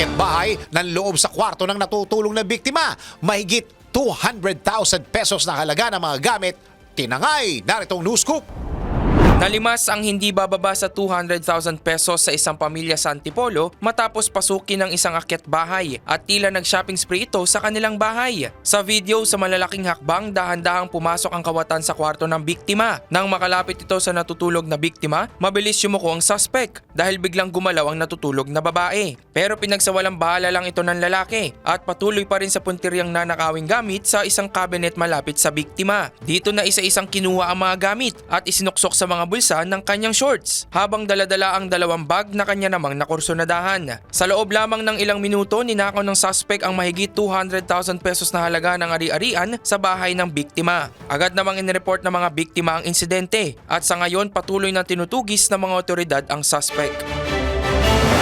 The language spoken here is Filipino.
akit bahay ng loob sa kwarto ng natutulong na biktima. Mahigit 200,000 pesos na halaga ng mga gamit. Tinangay, naritong news scoop. Nalimas ang hindi bababa sa 200,000 pesos sa isang pamilya sa Antipolo matapos pasukin ng isang akyat bahay at tila nag-shopping spree ito sa kanilang bahay. Sa video sa malalaking hakbang, dahan-dahang pumasok ang kawatan sa kwarto ng biktima. Nang makalapit ito sa natutulog na biktima, mabilis yumuko ang suspect dahil biglang gumalaw ang natutulog na babae. Pero pinagsawalang bahala lang ito ng lalaki at patuloy pa rin sa puntiryang nanakawing gamit sa isang cabinet malapit sa biktima. Dito na isa-isang kinuha ang mga gamit at isinuksok sa mga bulsa ng kanyang shorts habang daladala ang dalawang bag na kanya namang nakursunadahan. Sa loob lamang ng ilang minuto, ninakaw ng suspect ang mahigit 200,000 pesos na halaga ng ari-arian sa bahay ng biktima. Agad namang inireport ng mga biktima ang insidente at sa ngayon patuloy na tinutugis ng mga otoridad ang suspect.